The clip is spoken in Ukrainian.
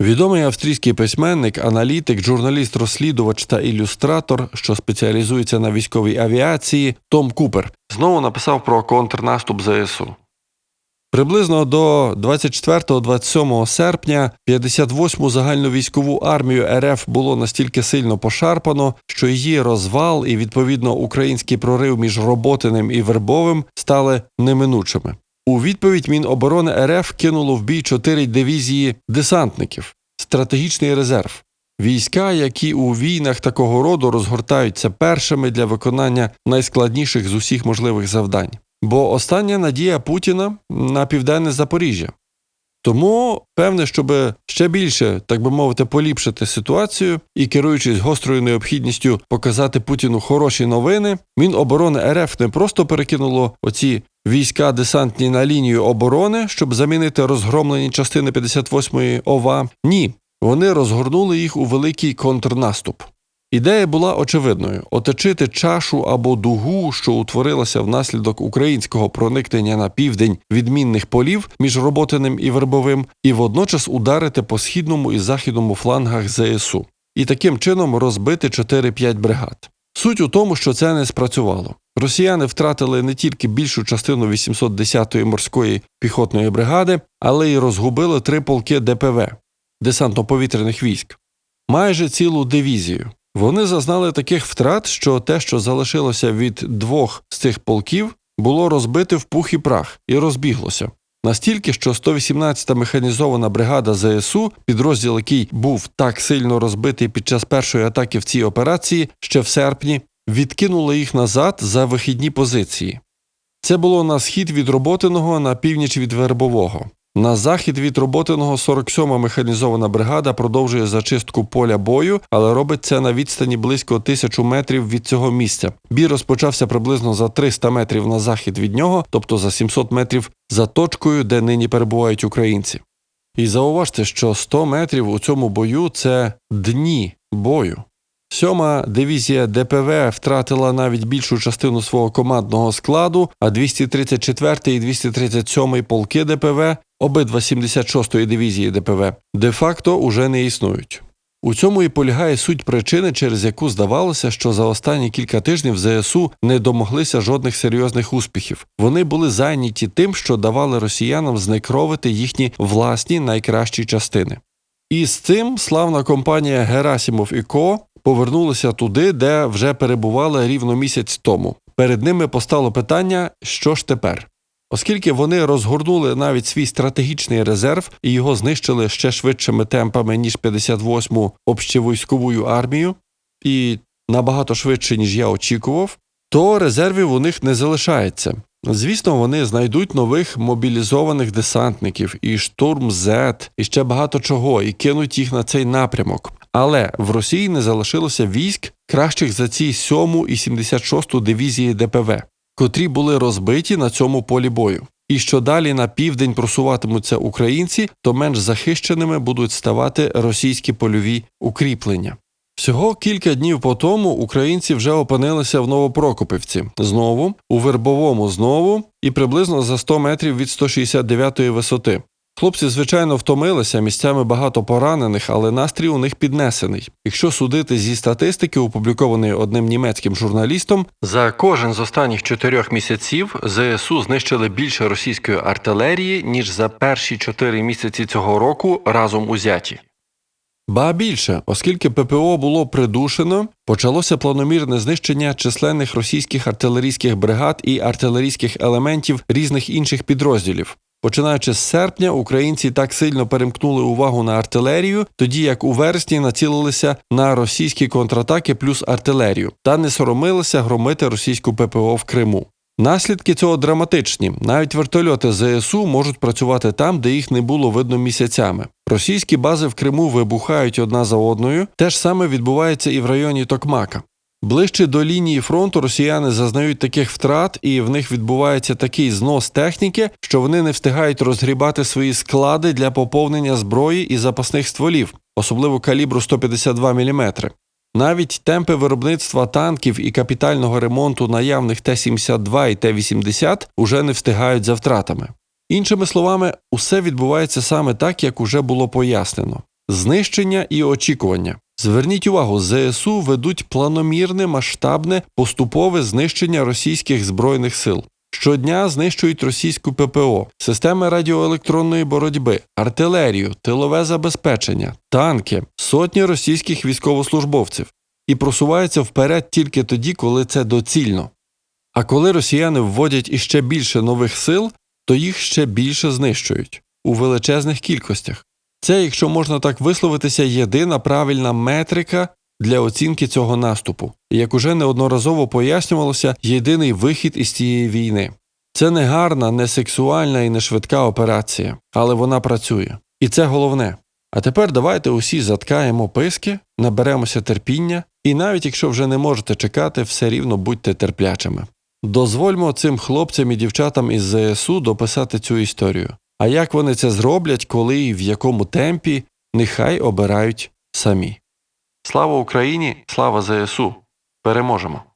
Відомий австрійський письменник, аналітик, журналіст-розслідувач та ілюстратор, що спеціалізується на військовій авіації, Том Купер, знову написав про контрнаступ ЗСУ. Приблизно до 24-27 серпня 58-му загальновійськову армію РФ було настільки сильно пошарпано, що її розвал і відповідно український прорив між Роботиним і Вербовим стали неминучими. У відповідь Міноборони РФ кинуло в бій чотири дивізії десантників, стратегічний резерв. Війська, які у війнах такого роду розгортаються першими для виконання найскладніших з усіх можливих завдань. Бо остання надія Путіна на південне Запоріжжя. Тому, певне, щоб ще більше, так би мовити, поліпшити ситуацію і керуючись гострою необхідністю показати Путіну хороші новини, Міноборони РФ не просто перекинуло оці війська десантні на лінію оборони, щоб замінити розгромлені частини 58-ї ОВА. Ні, вони розгорнули їх у великий контрнаступ. Ідея була очевидною: оточити чашу або дугу, що утворилася внаслідок українського проникнення на південь відмінних полів між Роботиним і Вербовим, і водночас ударити по східному і західному флангах ЗСУ, і таким чином розбити 4-5 бригад. Суть у тому, що це не спрацювало. Росіяни втратили не тільки більшу частину 810-ї морської піхотної бригади, але й розгубили три полки ДПВ десантно-повітряних військ, майже цілу дивізію. Вони зазнали таких втрат, що те, що залишилося від двох з цих полків, було розбите в пух і прах і розбіглося. Настільки, що 118-та механізована бригада ЗСУ, підрозділ, який був так сильно розбитий під час першої атаки в цій операції, ще в серпні, відкинула їх назад за вихідні позиції. Це було на схід від Роботиного, на північ від Вербового. На захід від Роботиного 47-ма механізована бригада продовжує зачистку поля бою, але робить це на відстані близько тисячу метрів від цього місця. Бій розпочався приблизно за 300 метрів на захід від нього, тобто за 700 метрів за точкою, де нині перебувають українці. І зауважте, що 100 метрів у цьому бою це дні бою. Сьома дивізія ДПВ втратила навіть більшу частину свого командного складу, а 234 і 237 полки ДПВ, обидва 76-ї дивізії ДПВ, де-факто уже не існують. У цьому і полягає суть причини, через яку здавалося, що за останні кілька тижнів ЗСУ не домоглися жодних серйозних успіхів. Вони були зайняті тим, що давали росіянам знекровити їхні власні найкращі частини. І з цим славна компанія Герасімов і Ко повернулися туди, де вже перебували рівно місяць тому. Перед ними постало питання, що ж тепер. Оскільки вони розгорнули навіть свій стратегічний резерв і його знищили ще швидшими темпами, ніж 58-му общевійськову армію, і набагато швидше, ніж я очікував, то резервів у них не залишається. Звісно, вони знайдуть нових мобілізованих десантників, і штурм Z, і ще багато чого, і кинуть їх на цей напрямок. Але в Росії не залишилося військ кращих за ці 7 і 76 дивізії ДПВ, котрі були розбиті на цьому полі бою. І що далі на південь просуватимуться українці, то менш захищеними будуть ставати російські польові укріплення. Всього кілька днів по тому українці вже опинилися в Новопрокопівці, знову, у Вербовому знову і приблизно за 100 метрів від 169-ї висоти. Хлопці, звичайно, втомилися, місцями багато поранених, але настрій у них піднесений. Якщо судити зі статистики, опублікованої одним німецьким журналістом, за кожен з останніх чотирьох місяців ЗСУ знищили більше російської артилерії, ніж за перші чотири місяці цього року разом узяті. Ба більше, оскільки ППО було придушено, почалося планомірне знищення численних російських артилерійських бригад і артилерійських елементів різних інших підрозділів. Починаючи з серпня, українці так сильно перемкнули увагу на артилерію, тоді як у вересні націлилися на російські контратаки плюс артилерію, та не соромилися громити російську ППО в Криму. Наслідки цього драматичні. Навіть вертольоти ЗСУ можуть працювати там, де їх не було видно місяцями. Російські бази в Криму вибухають одна за одною. Те ж саме відбувається і в районі Токмака. Ближче до лінії фронту росіяни зазнають таких втрат, і в них відбувається такий знос техніки, що вони не встигають розгрібати свої склади для поповнення зброї і запасних стволів, особливо калібру 152 мм. Навіть темпи виробництва танків і капітального ремонту наявних Т-72 і Т-80 уже не встигають за втратами. Іншими словами, усе відбувається саме так, як уже було пояснено. знищення і очікування. Зверніть увагу, ЗСУ ведуть планомірне, масштабне, поступове знищення російських збройних сил. Щодня знищують російську ППО, системи радіоелектронної боротьби, артилерію, тилове забезпечення, танки, сотні російських військовослужбовців і просуваються вперед тільки тоді, коли це доцільно. А коли росіяни вводять іще більше нових сил, то їх ще більше знищують у величезних кількостях. Це, якщо можна так висловитися, єдина правильна метрика для оцінки цього наступу. Як уже неодноразово пояснювалося, єдиний вихід із цієї війни. Це не гарна, не сексуальна і не швидка операція, але вона працює. І це головне. А тепер давайте усі заткаємо писки, наберемося терпіння, і навіть якщо вже не можете чекати, все рівно будьте терплячими. Дозвольмо цим хлопцям і дівчатам із ЗСУ дописати цю історію. А як вони це зроблять, коли і в якому темпі, нехай обирають самі. Слава Україні! Слава ЗСУ! Переможемо!